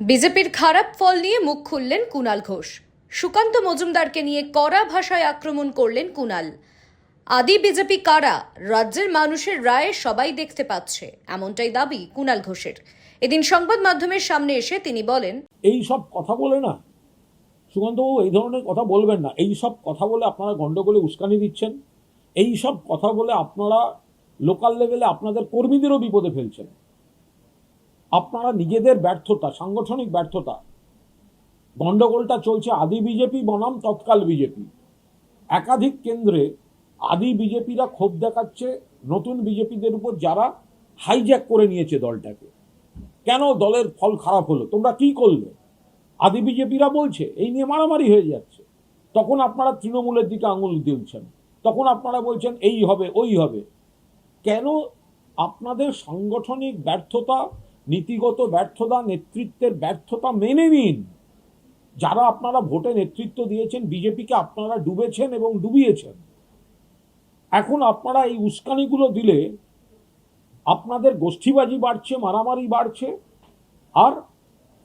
বিজেপির খারাপ ফল নিয়ে মুখ খুললেন কুণাল ঘোষ। সুকান্ত মজুমদারকে নিয়ে কড়া ভাষায় আক্রমণ করলেন কুণাল আদি বিজেপি কারা? রাজ্যের মানুষের রায় সবাই দেখতে পাচ্ছে, এমনটাই দাবি কুণাল ঘোষের। এদিন সংবাদ মাধ্যমের সামনে এসে তিনি বলেন, এই সব কথা বলে না। সুকান্তবাবু, এই ধরনের কথা বলবেন না। এই সব কথা বলে আপনারা গন্ডগোলে উস্কানি দিচ্ছেন। এই সব কথা বলে আপনারা লোকাল লেভেলে আপনাদের কর্মীদেরও বিপদে ফেলছেন। আপনারা নিজেদের ব্যর্থতা, সাংগঠনিক ব্যর্থতা। গন্ডগোলটা চলছে আদি বিজেপি বনাম, তৎকাল বিজেপি। একাধিক কেন্দ্রে আদি বিজেপিরা ক্ষোভ দেখাচ্ছে, নতুন বিজেপিদের উপর যারা হাইজ্যাক করে নিয়েছে দলটাকে। কেন দলের ফল খারাপ হলো? তোমরা কি করলে? আদি বিজেপিরা বলছে, এই নিয়ে মারামারি হয়ে যাচ্ছে। তখন আপনারা তৃণমূলের দিকে আঙুল দিচ্ছেন তখন আপনারা বলছেন, এই হবে, ওই হবে। কেন আপনাদের সাংগঠনিক ব্যর্থতা নীতিগত ব্যর্থতা, নেতৃত্বের ব্যর্থতা মেনে নিন। যারা আপনারা ভোটে নেতৃত্ব দিয়েছেন, বিজেপিকে আপনারা ডুবেছেন এবং ডুবিয়েছেন। এখন আপনারা এই উস্কানিগুলো দিলে আপনাদের গোষ্ঠীবাজি বাড়ছে, মারামারি বাড়ছে, আর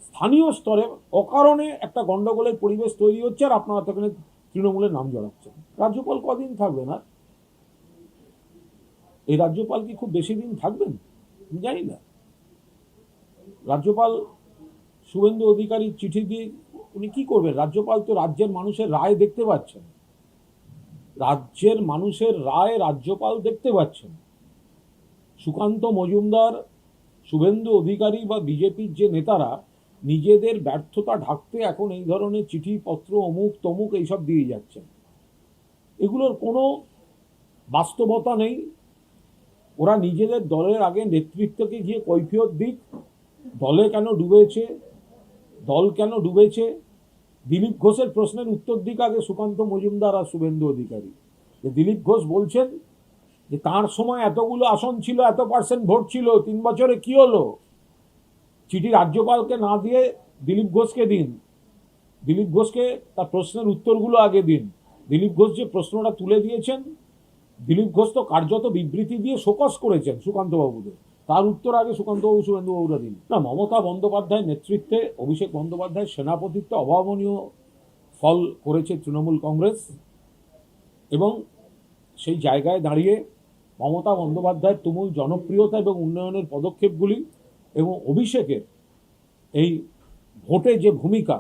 স্থানীয় স্তরে অকারণে একটা গন্ডগোলের পরিবেশ তৈরি হচ্ছে আর আপনারা সেখানে তৃণমূলের নাম জড়াচ্ছেন। রাজ্যপাল কদিন থাকবেন আর? এই রাজ্যপাল কি খুব বেশি দিন থাকবেন? জানি না। রাজ্যপাল শুভেন্দু অধিকারীর চিঠি দিয়ে উনি কি করবেন? রাজ্যপাল তো রাজ্যের মানুষের রায় দেখতে পাচ্ছেন। রাজ্যের মানুষের রায় রাজ্যপাল দেখতে পাচ্ছেন। সুকান্ত মজুমদার, শুভেন্দু অধিকারী বা বিজেপির যে নেতারা নিজেদের ব্যর্থতা ঢাকতে এখন এই ধরনের চিঠিপত্র অমুক তমুক এইসব দিয়ে যাচ্ছেন। এগুলোর কোনো বাস্তবতা নেই। ওরা নিজেদের দলের আগে নেতৃত্বকে গিয়ে কৈফিয়ত দিক দলে কেন ডুবেছে? দল কেন ডুবেছে? দিলীপ ঘোষের প্রশ্নের উত্তর দিক আগে সুকান্ত মজুমদার আর শুভেন্দু অধিকারী। যে দিলীপ ঘোষ বলছেন যে তার সময় এতগুলো আসন ছিল, এত পার্সেন্ট ভোট ছিল, তিন বছরে কি হলো? চিঠি রাজ্যপালকে না দিয়ে দিলীপ ঘোষকে দিন। দিলীপ ঘোষকে তার প্রশ্নের উত্তরগুলো আগে দিন। দিলীপ ঘোষ যে প্রশ্নটা তুলে দিয়েছেন, দিলীপ ঘোষ তো কার্যত বিবৃতি দিয়ে শোকস করেছেন সুকান্তবাবুদের। তার উত্তর আগে সুকান্তবাবু শুভেন্দুবাবুরা দিন না, মমতা বন্দ্যোপাধ্যায়ের নেতৃত্বে, অভিষেক বন্দ্যোপাধ্যায়ের সেনাপতিত্বে অভাবনীয় ফল করেছে তৃণমূল কংগ্রেস এবং সেই জায়গায় দাঁড়িয়ে মমতা বন্দ্যোপাধ্যায়ের তুমুল জনপ্রিয়তা এবং উন্নয়নের পদক্ষেপগুলি এবং অভিষেকের এই ভোটে যে ভূমিকা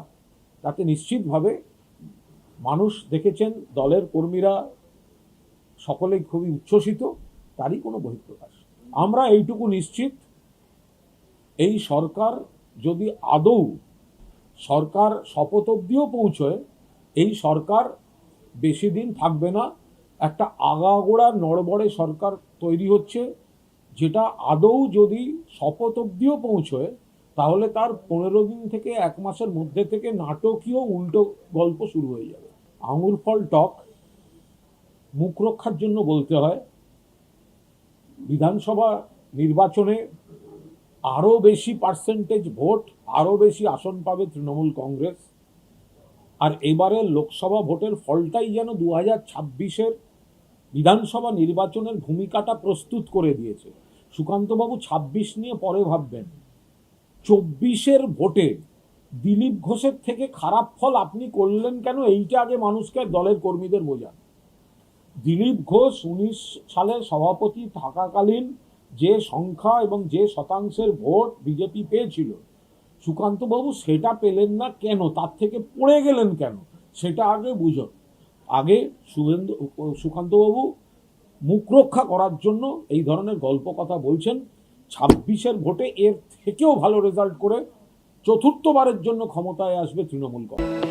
তাতে নিশ্চিতভাবে মানুষ দেখেছেন, দলের কর্মীরা সকলেই খুবই উচ্ছ্বসিত, তারই কোনো বহিঃপ্রকাশ। আমরা এইটুকু নিশ্চিত, এই সরকার যদি আদৌ সরকার শপথ অব্দিও পৌঁছয়, এই সরকার বেশি দিন থাকবে না। একটা আগাগোড়া নড়বড়ে সরকার তৈরি হচ্ছে, যেটা আদৌ যদি শপথ অব্দিও পৌঁছয়, তাহলে তার পনেরো দিন থেকে এক মাসের মধ্যে থেকে নাটকীয় উল্টো গল্প শুরু হয়ে যাবে। আঙুর ফল টক, মুখ রক্ষার জন্য বলতে হয়। বিধানসভা নির্বাচনে আরও বেশি পার্সেন্টেজ ভোট আরও বেশি আসন পাবে তৃণমূল কংগ্রেস। আর এবারের লোকসভা ভোটের ফলটাই যেন দু হাজার ছাব্বিশের বিধানসভা নির্বাচনের ভূমিকাটা প্রস্তুত করে দিয়েছে। সুকান্তবাবু ছাব্বিশ নিয়ে পরে ভাববেন। চব্বিশের ভোটে দিলীপ ঘোষের থেকে খারাপ ফল আপনি করলেন কেন? এইটা আগে মানুষকে দলের কর্মীদের বোঝান। দিলীপ ঘোষ উনিশ সালে সভাপতি থাকাকালীন যে সংখ্যা এবং যে শতাংশের ভোট বিজেপি পেয়েছিল, সুকান্তবাবু সেটা পেলেন না কেন? তার থেকে পড়ে গেলেন কেন? সেটা আগে বুঝো আগে শুভেন্দু সুকান্তবাবু মুখ রক্ষা করার জন্য এই ধরনের গল্প কথা বলছেন। ছাব্বিশের ভোটে এর থেকেও ভালো রেজাল্ট করে চতুর্থবারের জন্য ক্ষমতায় আসবে তৃণমূল কংগ্রেস।